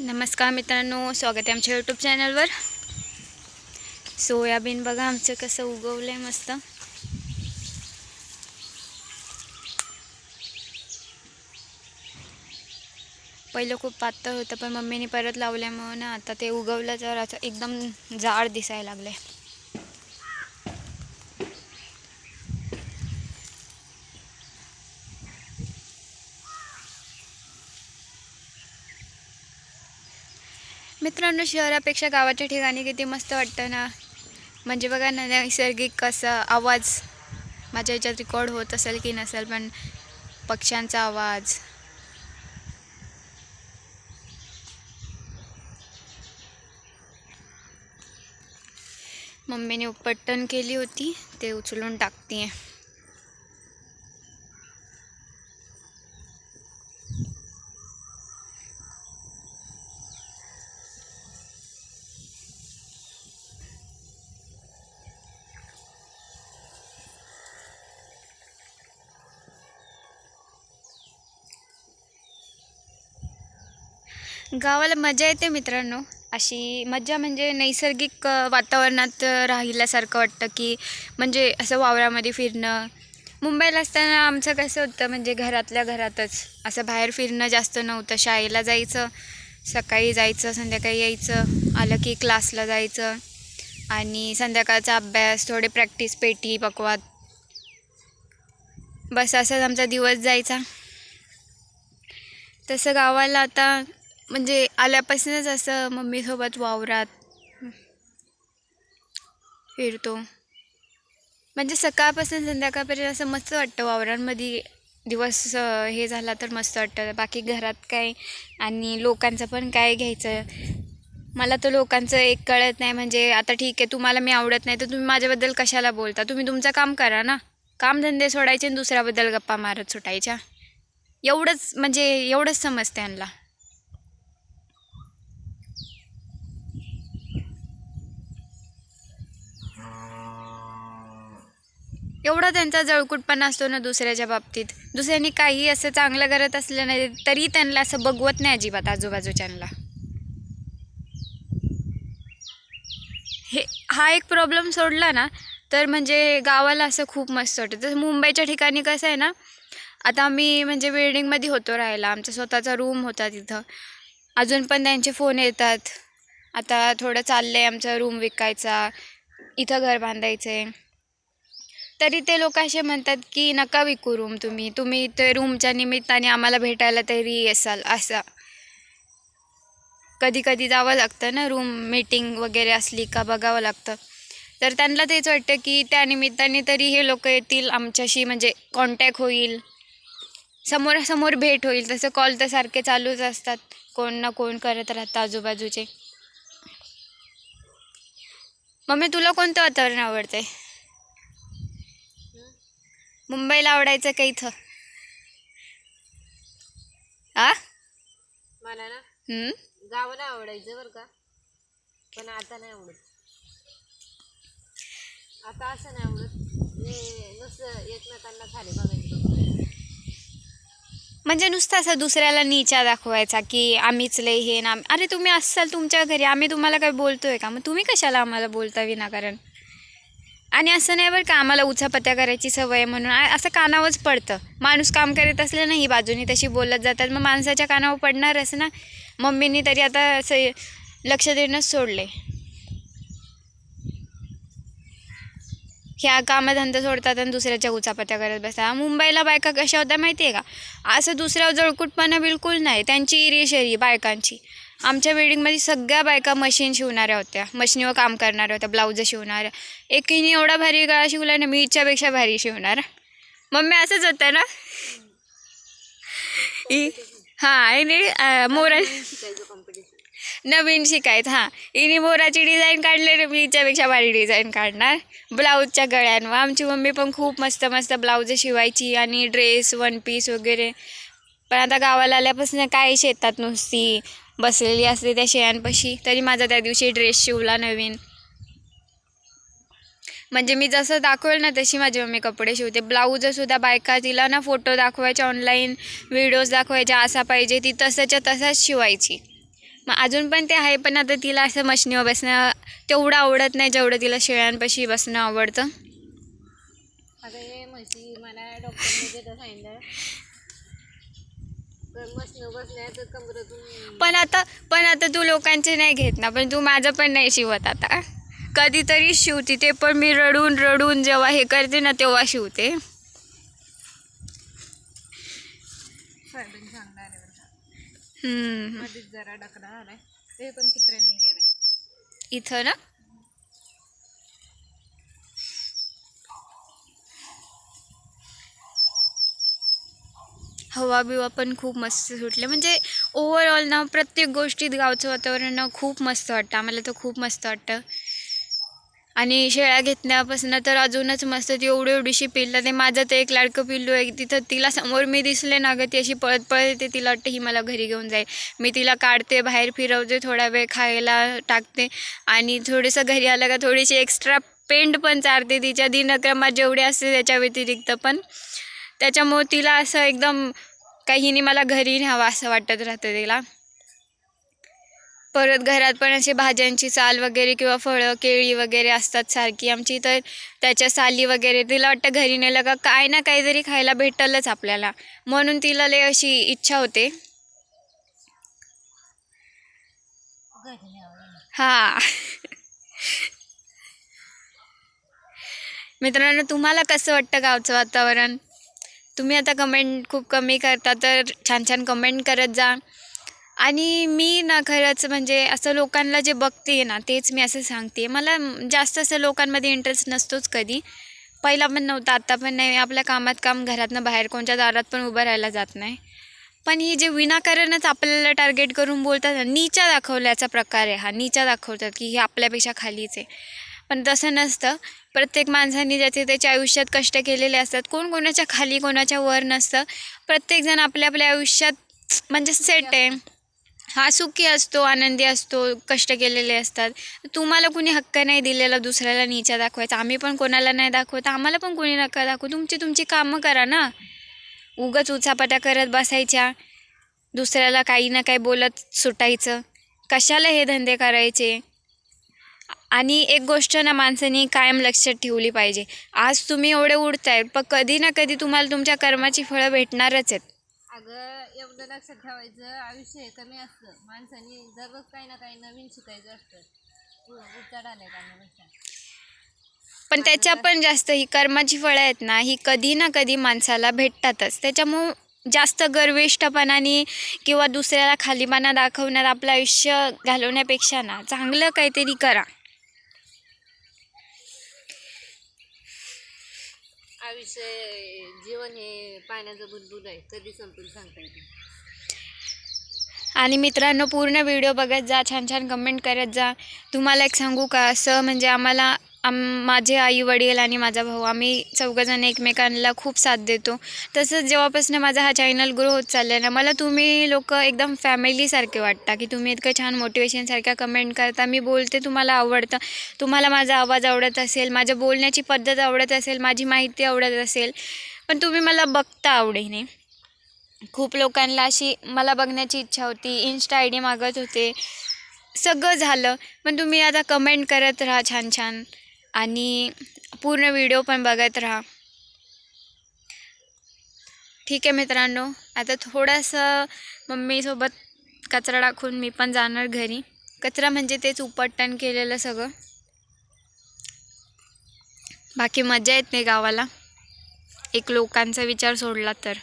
नमस्कार मित्रांनो स्वागत आहे आमच्या यूट्यूब चॅनलवर सोयाबीन बघा आमचं कसं उगवलं आहे मस्त. पहिलं खूप पातळ होतं पण मम्मीने परत लावल्यामुळं ना आता ते उगवलं तर आता एकदम जाड दिसायला लागले मित्रांनो शहरापेक्षा गावाच्या ठिकाणी किती मस्त वाटतं ना? म्हणजे बघा ना नैसर्गिक कसं आवाज माझ्या याच्यात रेकॉर्ड होत असेल की नसेल पण पक्ष्यांचा आवाज. मम्मीने उपटण केली होती ते उचलून टाकते गावाला मजा येते मित्रांनो. अशी मजा म्हणजे नैसर्गिक वातावरणात राहिल्यासारखं वाटतं की म्हणजे असं वावरामध्ये फिरणं. मुंबईला असताना आमचं कसं होतं म्हणजे घरातल्या घरातच. असं बाहेर फिरणं जास्त नव्हतं. शाळेला जायचं सकाळी जायचं संध्याकाळी यायचं आलं की क्लासला जायचं आणि संध्याकाळचा अभ्यास थोडे प्रॅक्टिस पेटी पकवात बस असाच आमचा दिवस जायचा. तसं गावाला आता म्हणजे आल्यापासूनच असं मम्मीसोबत वावरात फिरतो. म्हणजे सकाळपासून संध्याकाळपर्यंत असं मस्त वाटतं वावरांमध्ये. दिवस हे झाला तर मस्त वाटतं. बाकी घरात काय आणि लोकांचं पण काय घ्यायचं? मला तर लोकांचं एक कळत नाही. म्हणजे आता ठीक आहे तुम्हाला मी आवडत नाही तर तुम्ही माझ्याबद्दल कशाला बोलता? तुम्ही तुमचं काम करा ना. कामधंदे सोडायचे आणि दुसऱ्याबद्दल गप्पा मारत सुटायच्या. एवढंच म्हणजे एवढंच समजते यांना. एवढा त्यांचा जळकुटपणा असतो ना दुसऱ्याच्या बाबतीत. दुसऱ्यांनी काही असं चांगलं करत असलं नाही तरी त्यांना असं बघवत नाही अजिबात आजूबाजूच्यांना. हे हा एक प्रॉब्लेम सोडला ना तर म्हणजे गावाला असं खूप मस्त वाटतं. तसं मुंबईच्या ठिकाणी कसं आहे ना आता आम्ही म्हणजे बिल्डिंगमध्ये होतो राहायला. आमचा स्वतःचा रूम होता तिथं. अजून पण त्यांचे फोन येतात. आता थोडं चाललं आहे आमचा रूम विकायचा. इथं घर बांधायचं आहे तरी ते लोक असे म्हणतात की नका विकू रूम तुम्ही. तुम्ही ते रूमच्या निमित्ताने आम्हाला भेटायला तरी येसाल असं. कधी कधी जावं लागतं ना रूम मीटिंग वगैरे असली का बघावं लागतं. तर त्यांना तेच वाटतं की त्या निमित्ताने तरी हे लोक येतील आमच्याशी म्हणजे कॉन्टॅक्ट होईल. समोरासमोर भेट होईल. तसं कॉल तर सारखे चालूच असतात. कोण ना कोण करत राहतं आजूबाजूचे. मम्मी तुला कोणतं वातावरण आहे मुंबईला आवडायचं का इथं? आ? मला ना हम्म? गावाला आवडायचं बरं का? पण आता नाही आवडत. आता असं नाही आवडत. हे नुसतं एकमेकांना खाली बघायचं. म्हणजे नुसतं असं दुसऱ्याला नीचा दाखवायचा की आम्हीच लय हे ना अरे तुम्ही असाल तुमच्या घरी आम्ही तुम्हाला काय बोलतोय का? मग तुम्ही कशाला आम्हाला बोलता विनाकारण? आणि असं नाही बरं का आम्हाला उचापत्या करायची सवय आहे म्हणून. आ- असं कानावरच पडतं. माणूस काम करत असलं ना ही बाजूनी तशी बोलत जातात. मग माणसाच्या कानावर पडणारच ना. मम्मीनी तरी आता असं लक्ष देणंच सोडले ह्या कामधंदा सोडतात आणि दुसऱ्याच्या उचापत्या करत बसतात. मुंबईला बायका कशा होत्या माहिती आहे का? असं दुसऱ्या जळकुटपणा बिलकुल नाही. त्यांची इरिशरी बायकांची. आमच्या बिल्डिंगमध्ये सगळ्या बायका मशीन शिवणाऱ्या होत्या. मशीनीवर काम करणाऱ्या होत्या ब्लाऊज शिवणाऱ्या. एकीने एवढा भारी गळा शिवला ना मी हिच्यापेक्षा भारी शिवणार. मम्मी असंच होतं ना? इ- हा हिने मोरा नवीन शिकायचं हां. हिने मोराची डिझाईन काढले ना मी हिच्यापेक्षा भारी डिझाईन काढणार. ब्लाऊजच्या गळ्यांवर. आमची मम्मी पण खूप मस्त मस्त ब्लाऊज शिवायची आणि ड्रेस वन पीस वगैरे. पण आता गावाला आल्यापासून काय शेतात नुसती बसलेली असते त्या शेळ्यांपाशी तरी माझा त्या दिवशी ड्रेस शिवला नवीन. म्हणजे मी जसं दाखवेल ना तशी माझी मम्मी कपडे शिवते. ब्लाऊजसुद्धा बायका तिला ना फोटो दाखवायचे ऑनलाईन व्हिडिओज दाखवायच्या असा पाहिजे ती तसंच्या तसाच शिवायची. मग अजून पण ते आहे पण आता तिला असं मशनीवर बसणं तेवढं आवडत नाही जेवढं तिला शेळ्यांपाशी बसणं आवडतं. आता हे म्हशी मला डॉक्टरने सांगितलं तर मशीन बसल्या तर कमरेतून पण आता पण आता तू लोकांचे नाही घेत ना पण तू माझं पण नाही शिवत आता. कधीतरी शिवते ते पण मी रडून रडून जेव्हा हे करते ना तेव्हा शिवते. सोयाबीन चांगला आहे बरं का. हम्म. मध्येच जरा डकडा आलाय ते पण कित्र्यांनी केलाय इथं ना हवा बिवा पण खूप मस्त सुटले. म्हणजे ओव्हरऑल ना प्रत्येक गोष्टीत गावचं वातावरण ना खूप मस्त वाटतं. आम्हाला तर खूप मस्त वाटतं. आणि शेळ्या घेतल्यापासून तर अजूनच मस्त ती एवढी एवढीशी पिल्लं. ते माझं तर एक लाडकं पिल्लू आहे. तिथं तिला समोर मी दिसले ना गं ती अशी पळत पळत येते. तिला वाटतं ही मला घरी घेऊन जाईल. मी तिला काढते बाहेर फिरवते थोडा वेळ खायला टाकते. आणि थोडंसं घरी आलं का थोडीशी एक्स्ट्रा पेंट पण चारते. तिच्या दिनक्रमात जेवढे असते त्याच्या व्यतिरिक्त पण. त्याच्यामुळे तिला असं एकदम काही नाही मला घरी न्यावं असं वाटत राहतं तिला. परत घरात पण असे भाज्यांची साल वगैरे किंवा फळं केळी वगैरे असतात सारखी. आमची तर त्याच्या साली वगैरे तिला वाटतं घरी नेलं का काय ना काहीतरी खायला भेटलंच आपल्याला. म्हणून तिला लय अशी इच्छा होते. हां. मित्रांनो तुम्हाला कसं वाटतं गावचं वातावरण? तुम्ही आता कमेंट खूप कमी करता तर छान छान कमेंट करत जा. आणि मी ना खरंच म्हणजे असं लोकांना जे बघते ना तेच मी असं सांगते मला जास्त असं लोकांमध्ये इंटरेस्ट नसतोच कधी. पहिला पण नव्हता आत्ता पण नाही. आपल्या कामात काम घरातनं बाहेर कोणत्या दारात पण उभं राहायला जात नाही. पण ही जे विनाकारणच आपल्याला टार्गेट करून बोलतात ना नीचा दाखवल्याचा प्रकार आहे हा. नीचा दाखवतात की हे आपल्यापेक्षा खालीच आहे. पण तसं नसतं. प्रत्येक माणसाने ज्याचे त्याच्या आयुष्यात कष्ट केलेले असतात. कोण कोणाच्या खाली कोणाच्या वर नसतं. प्रत्येकजण आपल्या आपल्या आयुष्यात म्हणजे सेट आहे. हा सुखी असतो आनंदी असतो कष्ट केलेले असतात. तुम्हाला कुणी हक्क नाही दिलेला दुसऱ्याला नीचा दाखवायचा. आम्ही पण कोणाला नाही दाखवत. आम्हाला पण कोणी नका दाखवू. तुमची तुमची कामं करा ना. उगाच उचापटा करत बसायच्या. दुसऱ्याला काही ना काही बोलत सुटायचं. कशाला हे धंदे करायचे? आणि एक गोष्ट ना माणसानी कायम लक्षात ठेवली पाहिजे. आज तुम्ही एवढे उडताय पण कधी ना कधी तुम्हाला तुमच्या कर्माची फळं भेटणारच आहेत. अगं एवढं लक्षात ठेवायचं आयुष्य हे कमी असतं. माणसाने दररोज काही ना काही नवीन शिकायचं असतं. उ- उचड कामापेक्षा पण त्याच्या पण जास्त ही कर्माची फळं आहेत ना ही कधी ना कधी माणसाला भेटतातच. त्याच्यामुळं जास्त गर्विष्ठपणाने किंवा दुसऱ्याला खालीपणा दाखवण्यात आपलं आयुष्य घालवण्यापेक्षा ना चांगलं काहीतरी करा. आयुष्य जीवन हे पाण्याचं बुदबुद आहे कधी संपून सांगता येते आणि मित्रांनो पूर्ण व्हिडिओ बघत जा छान छान कमेंट करत जा. तुम्हाला एक सांगू का? असं म्हणजे आम्हाला आम माझे आई वडील आणि माझा भाऊ आम्ही चौघंजण एकमेकांना खूप साथ देतो. तसंच जेव्हापासून माझा हा चॅनल ग्रो होत चालला आहे ना मला तुम्ही लोक एकदम फॅमिलीसारखे वाटता की तुम्ही इतकं छान मोटिवेशनसारख्या कमेंट करता मी बोलते तुम्हाला आवडतं. तुम्हाला माझा आवाज आवडत असेल माझ्या बोलण्याची पद्धत आवडत असेल माझी माहिती आवडत असेल पण तुम्ही मला बघता आवडीने. खूप लोकांना अशी मला बघण्याची इच्छा होती इन्स्टा आय डी मागत होते. सगळं झालं पण तुम्ही आता कमेंट करत राहा छान छान आणि पूर्ण व्हिडिओ पण बघत राहा. ठीक आहे मित्रांनो आता थोडंसं मम्मीसोबत कचरा टाकून मी पण जाणार घरी. कचरा म्हणजे तेच उपटण केलेलं सगळं. बाकी मजा येत नाही गावाला. एक लोकांचा विचार सोडला तर.